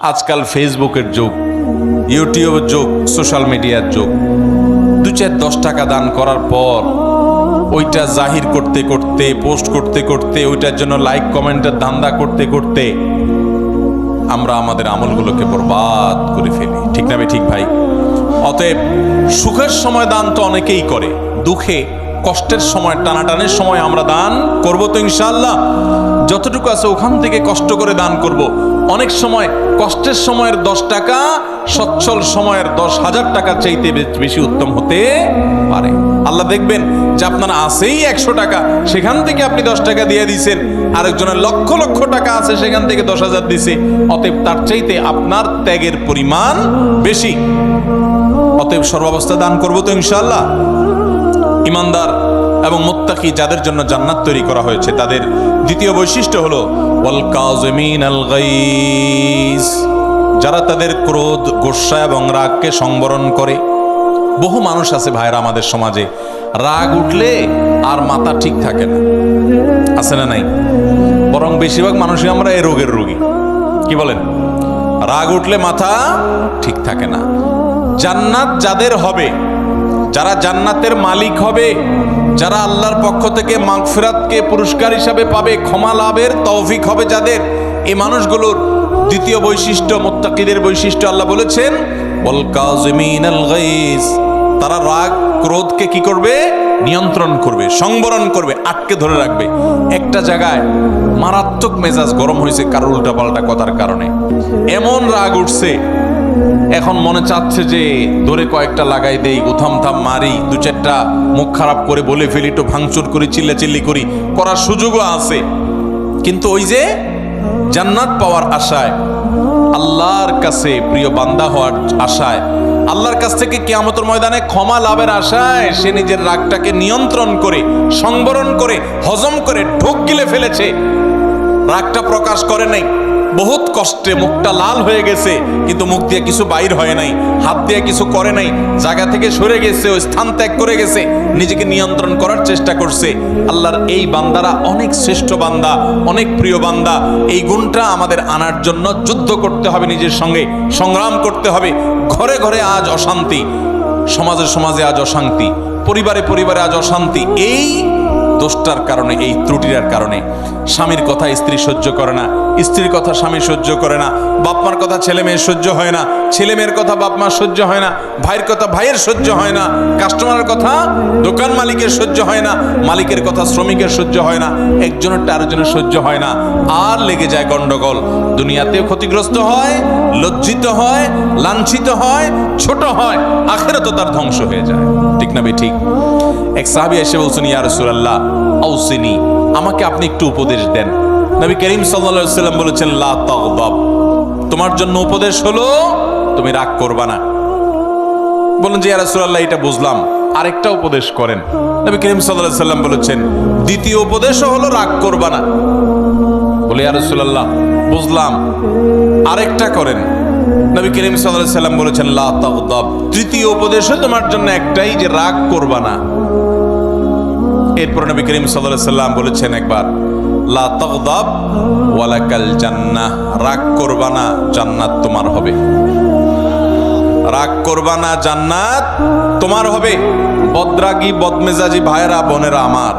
আজকাল ফেসবুকের যুগ, ইউটিউবের যুগ, সোশ্যাল মিডিয়ার যুগ। দু চার দশ টাকা দান করার পর ওইটা জাহির করতে করতে, পোস্ট করতে করতে, ওইটার জন্য লাইক কমেন্টের ধান্দা করতে করতে আমরা আমাদের আমলগুলোকে বরবাদ করে ফেলি। ঠিক না ঠিক ভাই? অতএব সুখের সময় দান তো অনেকেই করে, দুঃখে, কষ্টের সময়, টানাটানের সময় আমরা দান করব তো ইনশাল্লাহ যতটুকু আছে ওখান থেকে কষ্ট করে দান করব। অনেক সময় কষ্টের সময়ের দশ টাকা, সচ্ছল সময়ের দশ হাজার টাকা চাইতে বেশি উত্তম হতে পারে। আল্লাহ দেখবেন যে আপনার আছেই একশো টাকা, সেখান থেকে আপনি দশ টাকা দিয়ে দিয়েছেন। আরেকজনের লক্ষ লক্ষ টাকা আছে, সেখান থেকে দশ হাজার দিছে অতএব তার চাইতে আপনার ত্যাগের পরিমাণ বেশি। অতএব সর্বাবস্থা দান করব তো ইনশাল্লাহ ইমানদার এবং মোত্তাকি যাদের জন্য জান্নাত তৈরি করা হয়েছে, তাদের দ্বিতীয় বৈশিষ্ট্য হলো যারা তাদের ক্রোধ গোস্বা এবং রাগকে সংবরণ করে। বহু মানুষ আছে ভাইরা আমাদের সমাজে, রাগ উঠলে আর মাথা ঠিক থাকে না। আছে না নাই? বরং বেশিরভাগ মানুষই আমরা এই রোগের রোগী। কি বলেন? রাগ উঠলে মাথা ঠিক থাকে না। জান্নাত যাদের হবে যারা জান্নাতের মালিক হবে, যারা আল্লাহর পক্ষ থেকে মাগফিরাতকে পুরস্কার হিসাবে পাবে, ক্ষমা লাভের তৌফিক হবে যাদের। এই মানুষগুলোর দ্বিতীয় বৈশিষ্ট্য, মোত্তাকিদের বৈশিষ্ট্য আল্লাহ বলেছেন তারা রাগ, ক্রোধকে কি করবে? নিয়ন্ত্রণ করবে, সংবরণ করবে, আটকে ধরে রাখবে। একটা জায়গায় মারাত্মক মেজাজ গরম হয়েছে কারোর উল্টাপাল্টা কথার কারণে। এমন রাগ উঠছে এখন মনে চাচ্ছে যে ধরে কয়েকটা লাগাই দেই উথাম থাম মারি, দু চারটা মুখ খারাপ করে বলে ফেলি, একটু ভাঙচুর করি, চিল্লাচিল্লি করি, করার সুযোগও আছে। কিন্তু ওই যে জান্নাত পাওয়ার আশায়, আল্লাহর কাছে প্রিয় বান্দা হওয়ার আশায়, আল্লাহর কাছ থেকে কিয়ামতের ময়দানে ক্ষমা লাভের আশায় সে নিজের রাগটাকে নিয়ন্ত্রণ করে, সংবরণ করে, হজম করে ঢোক গিলে ফেলেছে। রাগটা প্রকাশ করে নাই। কষ্টে মুখটা লাল হয়ে গেছে, কিন্তু মুখ দিয়ে কিছু বাইর হয় নাই, হাত দিয়ে কিছু করে নাই, জায়গা থেকে সরে গেছে, ওই স্থান ত্যাগ করে গেছে, নিজেকে নিয়ন্ত্রণ করার চেষ্টা করছে। আল্লাহর এই বান্দারা অনেক শ্রেষ্ঠ বান্দা, অনেক প্রিয় বান্দা। এই গুণটা আমাদের আনার জন্য যুদ্ধ করতে হবে, নিজের সঙ্গে সংগ্রাম করতে হবে। ঘরে ঘরে আজ অশান্তি, সমাজে সমাজে আজ অশান্তি, পরিবারে পরিবারে আজ অশান্তি। এই দোষটার কারণে, এই ত্রুটির কারণে, স্বামীর কথা স্ত্রী সহ্য করে না স্ত্রীর কথা স্বামী সহ্য করে না, বাপমার কথা ছেলে মেয়ের সহ্য হয় না, ছেলে মেয়ের কথা বাপমার সহ্য হয় না, ভাইয়ের কথা ভাইয়ের সহ্য হয় না, কাস্টমারের কথা দোকান মালিকের সহ্য হয় না, মালিকের কথা শ্রমিকের সহ্য হয় না, একজনের আরেকজনের সহ্য হয় না, আর লেগে যায় গন্ডগোল। দুনিয়াতেও ক্ষতিগ্রস্ত হয়, লজ্জিত হয়, লাঞ্ছিত হয়, ছোট হয় আখেরা তো তার ধ্বংস হয়ে যায়। ঠিক না বে ঠিক? এক সাহাবি এসে বলছেন, ইয়া রাসূলুল্লাহ, আউসিনি, আমাকে আপনি একটু উপদেশ দেন। নবী করিম সাল্লাম বলেছেন তোমার জন্য উপদেশ হলো, তুমি রাগ করবা না। বলেন যে রাসূলুল্লাহ, এটা বুঝলাম। আরেকটা উপদেশ করেন। নবী করিম সাল্লাম বলেছেন, দ্বিতীয় উপদেশও হলো, রাগ করবা না। বলে, ইয়া বুঝলাম। আরেকটা করেন। নবী করিম সাল্লাম বলেছেন তৃতীয় উপদেশও তোমার জন্য একটাই যে, রাগ করবা না। এরপর নবী করিম আলাইহি সাল্লাম বলেছেন একবার লা রাগ করবা না, জান্নাত তোমার হবে। রাগ করবা না, জান্নাত তোমার হবে। বদরাগী, বদমেজাজি ভাইরা বোনেরা আমার,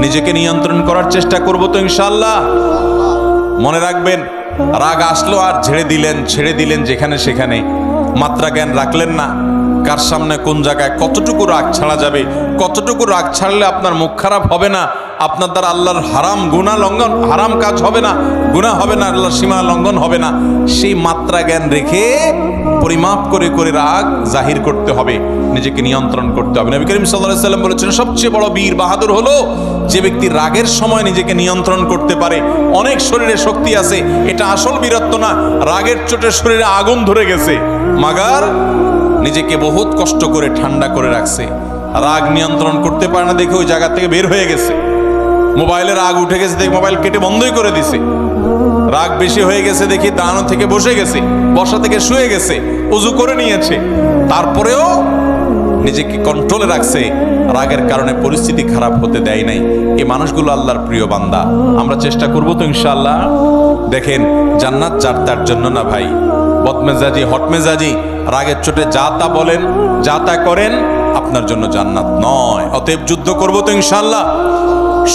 নিজেকে নিয়ন্ত্রণ করার চেষ্টা করব তো ইনশাল্লাহ মনে রাখবেন, রাগ আসলো আর ছেড়ে দিলেন ছেড়ে দিলেন যেখানে সেখানে। মাত্রা জ্ঞান রাখলেন না। কার সামনে কোন জায়গায় কতটুকু রাগ ছাড়া যাবে, কতটুকু রাগ ছাড়লে আপনার মুখ খারাপ হবে না, আপনার দ্বারা আল্লাহর হারাম গুণা লঙ্ঘন, হারাম কাজ হবে না গুণা হবে না, আল্লাহর সীমা লঙ্ঘন হবে না, সেই মাত্রা জ্ঞান রেখে পরিমাপ করে করে রাগ জাহির করতে হবে, নিজেকে নিয়ন্ত্রণ করতে হবে। নবী করিম সাল্লাহ সাল্লাম বলেছেন, সবচেয়ে বড় বীর বাহাদুর হলো যে ব্যক্তি রাগের সময় নিজেকে নিয়ন্ত্রণ করতে পারে। অনেক শরীরে শক্তি আছে, এটা আসল বীরত্ব না, রাগের চোটে শরীরে আগুন ধরে গেছে। মাগার নিজেকে বহুত কষ্ট করে ঠান্ডা করে রাখছে। রাগ নিয়ন্ত্রণ করতে পারে না দেখে ওই জায়গা থেকে বের হয়ে গেছে। মোবাইলে রাগ উঠে গেছে দেখে মোবাইল কেটে বন্ধই করে দিছে। রাগ বেশি হয়ে গেছে দেখি দাঁড়ানো থেকে বসে গেছে, বসা থেকে শুয়ে গেছে, উজু করে নিয়েছে। তারপরেও নিজেকে কন্ট্রোলে রাখছে। রাগের কারণে পরিস্থিতি খারাপ হতে দেয় নাই। এই মানুষগুলো আল্লাহর প্রিয় বান্দা। আমরা চেষ্টা করব তো ইনশাআল্লাহ। দেখেন, জান্নাত যার তার জন্য না ভাই। বদমেজাজি, হটমেজাজি রাগের চোটে যা তা বলেন, যা তা করেন, আপনার জন্য জান্নাত নয়। অতএব যুদ্ধ করব তো ইনশাল্লাহ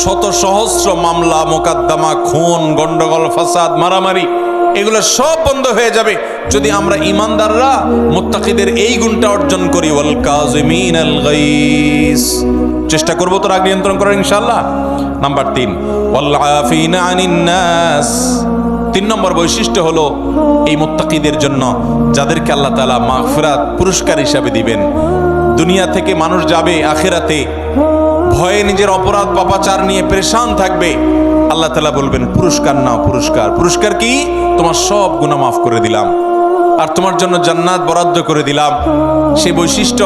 শত সহস্র মামলা, মোকদ্দমা, খুন, গন্ডগোল, ফাসাদ, মারামারি, এগুলো সব বন্ধ হয়ে যাবে যদি আমরা ইমানদাররা মুত্তাকিদের এই গুণটা অর্জন করি। ওয়াল কাজিমিন আল গাইস। চেষ্টা করব তো রাগ নিয়ন্ত্রণ করার ইনশাআল্লাহ। নাম্বার তিন, ওয়াল আফিনা আনিন নাস। তিন নম্বর বৈশিষ্ট্য হলো এই মোত্তাকিদের জন্য যাদেরকে আল্লাহ তালা মাহফিরাত পুরস্কার হিসাবে দিবেন। দুনিয়া থেকে মানুষ যাবে, আখেরাতে ভয়ে নিজের অপরাধ, পাপাচার নিয়ে পরেশান থাকবে। আল্লাহ তালা বলবেন, পুরস্কার না পুরস্কার। পুরস্কার কি? তোমার সব গুণা মাফ করে দিলাম। আর তোমার জন্য জান্নাত বরাদ্দ করে দিলাম। সেই বৈশিষ্ট্য,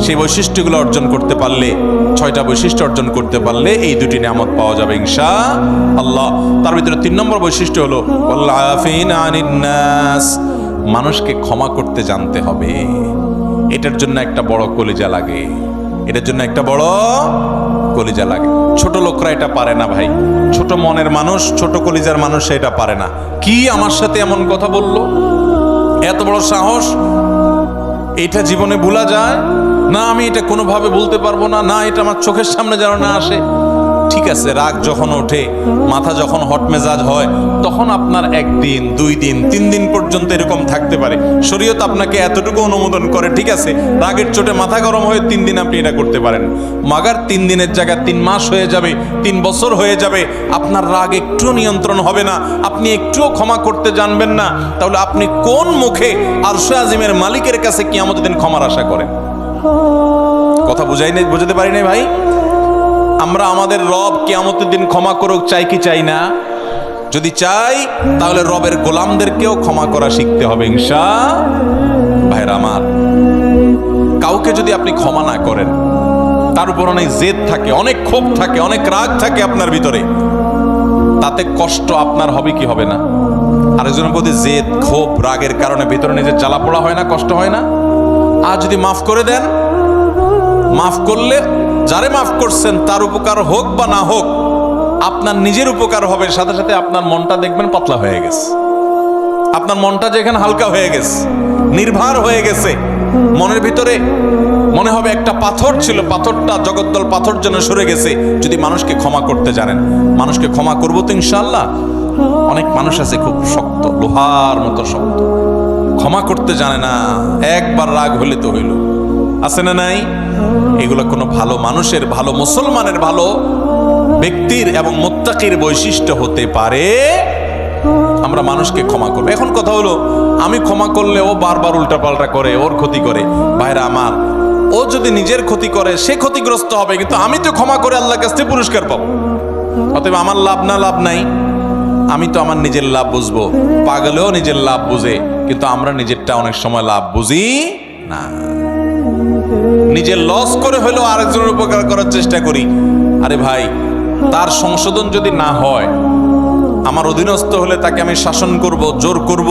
সেই বৈশিষ্ট্যগুলো অর্জন করতে পারলে, ছয়টা বৈশিষ্ট্য অর্জন করতে পারলে এই দুটি নিয়ামত পাওয়া যাবে ইনশা আল্লাহ তার ভিতরে তিন নম্বর বৈশিষ্ট্য হলো মানুষকে ক্ষমা করতে জানতে হবে। এটার জন্য একটা বড় কলিজা লাগে। এটার জন্য একটা বড় কলিজা লাগে। ছোট লোকরা এটা পারে না ভাই। ছোট মনের মানুষ, ছোট কলিজার মানুষ এটা পারে না। কি আমার সাথে এমন কথা বলল? এত বড় সাহস? এটা জীবনে ভুলা যায়? না, আমি এটা কোনোভাবে বলতে পারব না। না, এটা আমার চোখের সামনে যেন না আসে। ঠিক আছে, রাগ যখন ওঠে, মাথা যখন হট মেজাজ হয়, তখন আপনার একদিন দুই দিন তিন দিন পর্যন্ত এরকম থাকতে পারে। শরীয়ত আপনাকে এতটুকু অনুমোদন করে, ঠিক আছে, রাগের চোটে মাথা গরম হয়ে তিন দিন আপনি এটা করতে পারেন। মাগার তিন দিনের জায়গায় তিন মাস হয়ে যাবে, তিন বছর হয়ে যাবে, আপনার রাগ একটু নিয়ন্ত্রণ হবে না, আপনি একটুও ক্ষমা করতে জানবেন না, তাহলে আপনি কোন মুখে আরশে আজিমের মালিকের কাছে কি আমাদের দিন ক্ষমার আশা করেন? কথা বুঝাই নাই, বুঝাতে পারি নাই ভাই? আমরা আমাদের রব কেয়ামতের দিন ক্ষমা করুক, চাই কি চাই না? যদি চাই, তাহলে রবের গোলামদেরকেও ক্ষমা করা শিখতে হবে, ইনশা ভাইরা আমার। কাউকে যদি আপনি ক্ষমা না করেন, তার উপর অনেক জেদ থাকে, অনেক ক্ষোভ থাকে, অনেক রাগ থাকে আপনার ভিতরে। তাতে কষ্ট আপনার হবে কি হবে না? আর আরেকজনের প্রতি জেদ, ক্ষোভ, রাগের কারণে ভিতরে নিজের জ্বালা পোড়া হয় না, কষ্ট হয় না? আর যদি মাফ করে দেন, মাফ করলে যারে মাফ করছেন, তার উপকার হোক বা না হোক, আপনার নিজের উপকার হবে, সাথে সাথে আপনার মনটা দেখবেন পাতলা হয়ে গেছে। আপনার মনটা যেখানে হালকা হয়ে গেছে, নির্ভার হয়ে গেছে। মনের ভিতরে মনে হবে একটা পাথর ছিল, পাথরটা জগদ্দল পাথর যেন সরে গেছে, যদি মানুষকে ক্ষমা করতে জানেন। মানুষকে ক্ষমা করব তো ইনশাল্লাহ অনেক মানুষ আছে খুব শক্ত, লোহার মতো শক্ত। ক্ষমা করতে জানে না, একবার রাগ হলে তো হইল। আছে না নাই? এগুলো কোনো ভালো মানুষের, ভালো মুসলমানের, ভালো ব্যক্তির এবং মোত্তাকির বৈশিষ্ট্য হতে পারে। আমরা মানুষকে ক্ষমা করব। এখন কথা হলো, আমি ক্ষমা করলে ও বারবার উল্টাপাল্টা করে, ওর ক্ষতি করে। ভাইরা আমার, ও যদি নিজের ক্ষতি করে, সে ক্ষতিগ্রস্ত হবে, কিন্তু আমি তো ক্ষমা করে আল্লাহর কাছ পুরস্কার পাবো। অতএব আমার লাভ না, লাভ নাই। আমি তো আমার নিজের লাভ বুঝব। পাগলেও নিজের লাভ বুঝে, কিন্তু আমরা নিজেরটা অনেক সময় লাভ বুঝি না। নিজের লস করে হলেও আরেকজনের উপকার করার চেষ্টা করি। আরে ভাই, তার সংশোধন যদি না হয়, আমার অধীনস্থ হলে তাকে আমি শাসন করব, জোর করব,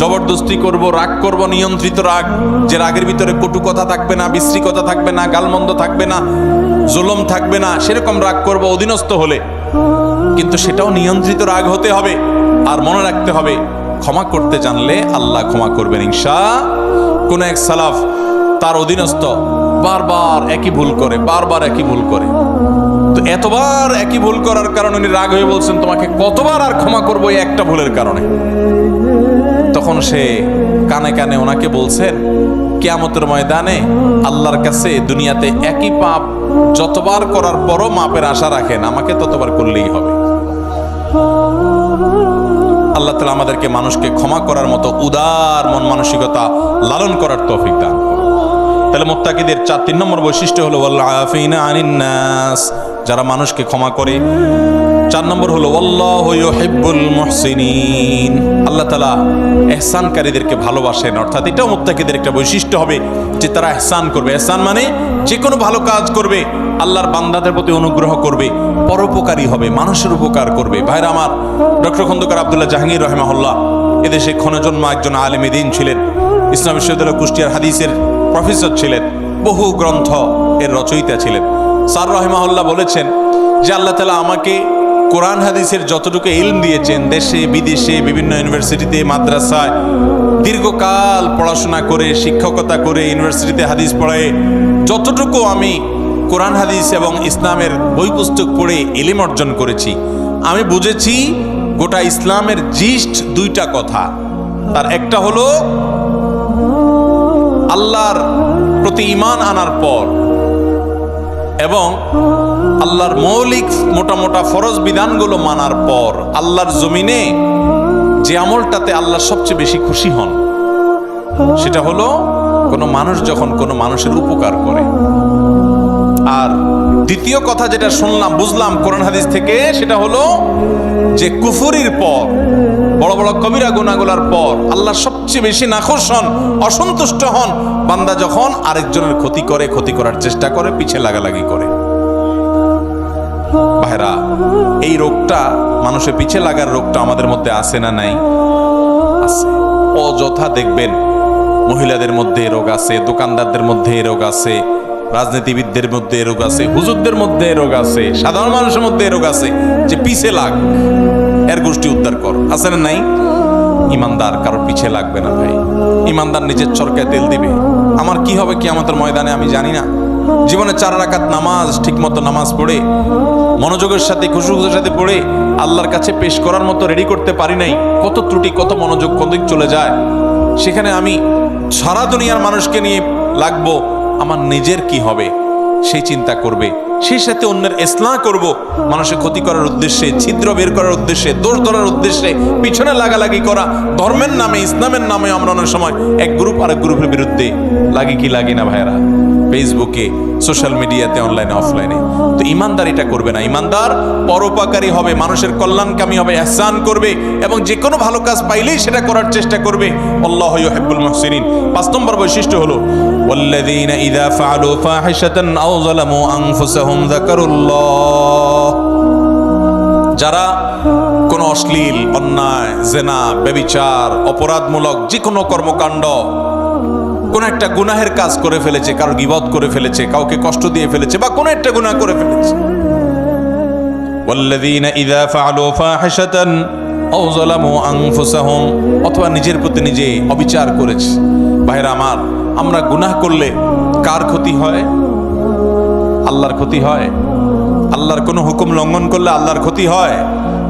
জবরদস্তি করব, রাগ করব, নিয়ন্ত্রিত রাগ, যে রাগের ভিতরে কটু কথা থাকবে না, বিশ্রী কথা থাকবে না, গালমন্দ থাকবে না, জুলম থাকবে না, সেরকম রাগ করব অধীনস্থ হলে। কিন্তু সেটাও নিয়ন্ত্রিত রাগ হতে হবে, আর মনে রাখতে হবে, ক্ষমা করতে জানলে আল্লাহ ক্ষমা করবেন, ইনশা। কোন এক সালাফ তার অধীনস্থ। বারবার একই ভুল করে, বারবার একই ভুল করে। তো এতবার একই ভুল করার কারণে উনি রাগ হয়ে বলছেন, তোমাকে কতবার আর ক্ষমা করব একটা ভুলের কারণে? তখন সে কানে কানে ওনাকে বলছেন, কেয়ামতের ময়দানে আল্লাহর কাছে দুনিয়াতে একই পাপ যতবার করার পরও মাপের আশা রাখেন, আমাকে ততবার করলেই হবে। আল্লাহ তালা আমাদেরকে মানুষকে ক্ষমা করার মতো উদার মন মানসিকতা লালন করার তৌফিক দান। তাহলে মোত্তাকিদের চার, তিন নম্বর বৈশিষ্ট্য হলো ওয়াল্লাফিনা আনিন নাস। যারা মানুষকে ক্ষমা করে। চার নম্বর হলো ইউহিব্বুল মুহসিনিন। আল্লাহ তালা এহসানকারীদেরকে ভালোবাসেন। অর্থাৎ এটাও মোত্তাকিদের একটা বৈশিষ্ট্য হবে যে তারা এহসান করবে। এহসান মানে যে কোনো ভালো কাজ করবে, আল্লাহর বান্দাদের প্রতি অনুগ্রহ করবে, পরোপকারী হবে, মানুষের উপকার করবে। ভাইরা আমার, ডক্টর খন্দকার আবদুল্লাহ জাহাঙ্গীর রহমাহুল্লাহ এদেশে ক্ষণজন্মা একজন আলেমী দিন ছিলেন। ইসলাম বিশ্ববিদ্যালয় কুষ্টিয়ার হাদিসের প্রফেসর ছিলেন, বহু গ্রন্থ এর রচয়িতা ছিলেন। সার রহমাউল্লাহ বলেছেন যে আল্লাহ তালা আমাকে কোরআন হাদিসের যতটুকু ইলম দিয়েছেন, দেশে, বিদেশে, বিভিন্ন ইউনিভার্সিটিতে, মাদ্রাসায়, দীর্ঘকাল পড়াশোনা করে, শিক্ষকতা করে, ইউনিভার্সিটিতে হাদিস পড়ায় যতটুকু আমি কোরআন হাদিস এবং ইসলামের বই পুস্তক পড়ে ইলিম অর্জন করেছি, আমি বুঝেছি গোটা ইসলামের জিস্ট দুইটা কথা। তার একটা হলো আল্লাহর প্রতি ইমান আনার পর এবং আল্লাহর মৌলিক মোটা মোটা ফরজ বিধানগুলো মানার পর আল্লাহর জমিনে যে আমলটাতে আল্লাহ সবচেয়ে বেশি খুশি হন, সেটা হলো কোনো মানুষ যখন কোনো মানুষের উপকার করে। আর দ্বিতীয় কথা যেটা শুনলাম, বুঝলাম কোরআন হাদিস থেকে, সেটা হলো যে কুফুরির পর, বড় বড় কবিরা গুনাগুলার পর, আল্লাহ সবচেয়ে বেশি নাখোশ হন, অসন্তুষ্ট হন, বান্দা যখন আরেকজনের ক্ষতি করে, ক্ষতি করার চেষ্টা করে, পিছে লাগালাগি করে। ভাইরা, এই রোগটা, মানুষের পিছে লাগার রোগটা আমাদের মধ্যে আছে না নাই? আছে। অযথা দেখবেন, মহিলাদের মধ্যে রোগ আছে, দোকানদারদের মধ্যে রোগ আছে রাজনীতিবিদদের মধ্যে রোগ আছে, হুজুরদের মধ্যে রোগ আছে, সাধারণ মানুষের মধ্যে রোগ আছে যে পিছে লাগ, এর গোষ্ঠী উদ্ধার কর। আছে না নাই? ইমানদার কারোর পিছে লাগবে না ভাই। ইমানদার নিজের চরকায় তেল দিবে। আমার কি হবে কি আমাদের ময়দানে আমি জানি না। জীবনে চার রাকাত নামাজ, ঠিকমতো নামাজ পড়ে, মনোযোগের সাথে, খুশুখুশের সাথে পড়ে, আল্লাহর কাছে পেশ করার মতো রেডি করতে পারি নাই, কত ত্রুটি, কত মনোযোগ কোন দিক চলে যায়। সেখানে আমি সারা দুনিয়ার মানুষকে নিয়ে লাগবো আমার নিজের কি হবে? সেই চিন্তা করবে। সেই সাথে অন্যের ইসলাম করব। মানুষের ক্ষতি করার উদ্দেশ্যে, ছিদ্র বের করার উদ্দেশ্যে, দোষ ধরার উদ্দেশ্যে, পিছনে লাগালাগি করা, ধর্মের নামে, ইসলামের নামে আমরা অনেক সময় এক গ্রুপ আরেক গ্রুপের বিরুদ্ধে লাগে কি লাগে না ভাইরা ফেসবুকে সোশ্যাল মিডিয়াতে অনলাইনে অফলাইনে তো ইমানদার এটা করবে না। ইমানদার পরোপকারী হবে, মানুষের কল্যাণকামী হবে, এহসান করবে এবং যে কোনো ভালো কাজ পাইলেই সেটা করার চেষ্টা করবে। আল্লাহ ইউহিব্বুল মুহসিনিন। পাঁচ নম্বর বৈশিষ্ট্য হলো والذين إذا فعلوا فاحشة أو ظلموا أنفسهم ذكروا الله যারা কোন অশ্লীল অন্যায় জেনা বেবিচার অপরাধমূলক যে কোনো কর্মকাণ্ড কোন একটা গুনাহের কাজ করে ফেলেছে কারো গিবত করে ফেলেছে কাউকে কষ্ট দিয়ে ফেলেছে বা কোন একটা গুনাহ করে ফেলেছে والذين إذا فعلوا فاحشة أو ظلموا أنفسهم অথবা নিজের প্রতি নিজে অবিচার করেছে ভাইরা আমার আমরা গুনাহ করলে কার ক্ষতি হয়? আল্লাহর ক্ষতি হয়। আল্লাহর কোনো হুকুম লঙ্ঘন করলে আল্লাহর ক্ষতি হয়।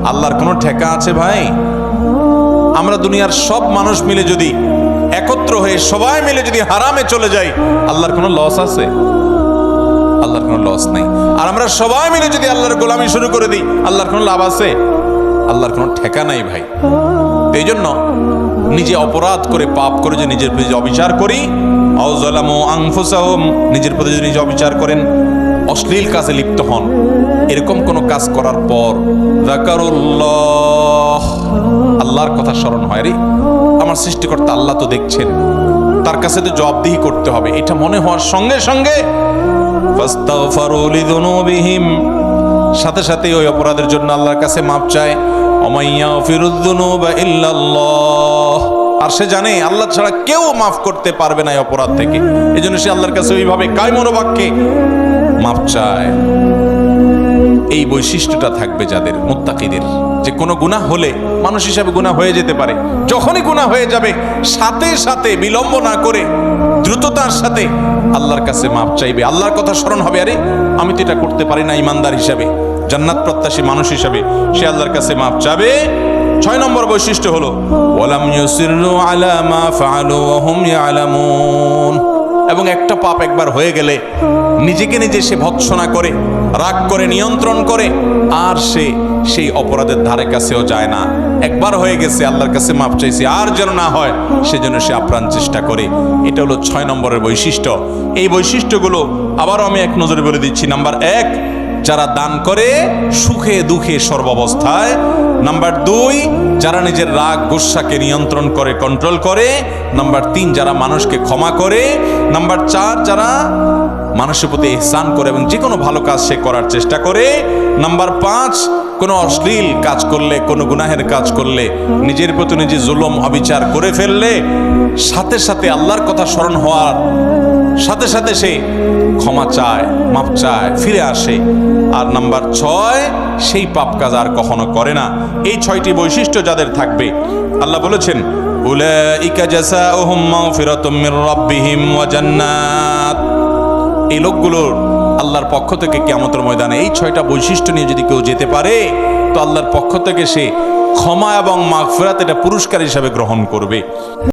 আল্লাহর কোনো ঠেকা আছে ভাই? আমরা দুনিয়ার সব মানুষ মিলে যদি একত্র হয়ে সবাই মিলে যদি হারামে চলে যাই, আল্লাহর কোনো লস আছে? আল্লাহর কোনো লস নাই। আর আমরা সবাই মিলে যদি আল্লাহর গোলামি শুরু করে দিই, আল্লাহর কোনো লাভ আছে? আল্লাহর কোনো ঠেকা নাই ভাই। এই জন্য নিজে অপরাধ করে, পাপ করে যে নিজের প্রতি অবিচার করি আউজালামু আংফুসাহুম নিজের প্রতি যদি নিজে অবিচার করেন, অশ্লীল কাজে লিপ্ত হন। এরকম কোনো কাজ করার পর আল্লাহর কথা স্মরণ হয় রে। আমার সৃষ্টিকর্তা আল্লাহ তো দেখছেন। তার কাছে তো জবাবদিহি করতে হবে। এটা মনে হওয়ার সঙ্গে সঙ্গে সাথে সাথে ওই অপরাধের জন্য আল্লাহর কাছে মাপ চায়। আর সে জানে, আল্লাহ ছাড়া কেউ মাফ করতে পারবে না অপরাধ থেকে। এই জন্য সে আল্লাহর কাছে ওইভাবে কায় মনোবাক্যে মাপ চায়। এই বৈশিষ্ট্যটা থাকবে যাদের, মুত্তাকিদের। যে কোনো গুনাহ হলে, মানুষ হিসাবে গুনাহ হয়ে যেতে পারে। যখনই গুনাহ হয়ে যাবে, সাথে সাথে বিলম্ব না করে দ্রুততার সাথে আল্লাহর কাছে মাপ চাইবে। আল্লাহর কথা স্মরণ হবে, আরে, আমি তো এটা করতে পারি না ইমানদার হিসাবে। জান্নাত প্রত্যাশী মানুষ হিসাবে সে আল্লাহর কাছে মাপ চাবে। ছয় নম্বর বৈশিষ্ট্য হলো, ওয়ালাম ইউসিরু আলা মা ফাআলু হুম ইয়ালামুন। এবং একটা পাপ একবার হয়ে গেলে নিজেকে নিজে সে ভৎসনা করে, রাগ করে, নিয়ন্ত্রণ করে, আর সে সেই অপরাধের ধারে কাছেও যায় না। একবার হয়ে গেছে, আল্লাহর কাছে মাপ চাইছে, আর যেন না হয় সেজন্য সে আপ্রাণ চেষ্টা করে। এটা হলো ছয় নম্বরের বৈশিষ্ট্য। এই বৈশিষ্ট্যগুলো আবারও আমি এক নজরে বলে দিচ্ছি। নাম্বার এক যারা দান করে সুখে দুঃখে সর্বাবস্থায়। নাম্বার দুই, যারা নিজের রাগ গুসাকে নিয়ন্ত্রণ করে কন্ট্রোল করে। নাম্বার তিন, যারা মানুষকে ক্ষমা করে। নাম্বার চার, যারা মানুষের প্রতি এহসান করে এবং যে কোনো ভালো কাজ সে করার চেষ্টা করে। নাম্বার পাঁচ, কোনো অশ্লীল কাজ করলে, কোনো গুনাহের কাজ করলে, নিজের প্রতি নিজে জুলম, অবিচার করে ফেললে, সাথে সাথে আল্লাহর কথা স্মরণ হওয়ার সাথে সাথে সে ক্ষমা চায় মাপ চায়, ফিরে আসে। আর নাম্বার ছয়, সেই পাপ কাজ আর কখনো করে না। এই ছয়টি বৈশিষ্ট্য যাদের থাকবে, আল্লাহ বলেছেন, উলাইকা জাযাউহুম মাগফিরাতুম মির রাব্বিহিম ওয়া জান্নাত। এই লোকগুলোর আল্লাহর পক্ষ থেকে কিয়ামতের ময়দানে এই ছয়টা বৈশিষ্ট্য নিয়ে যদি কেউ যেতে পারে, তো আল্লাহর পক্ষ থেকে সে ক্ষমা এবং মাগফিরাত এটা পুরস্কার হিসাবে গ্রহণ করবে।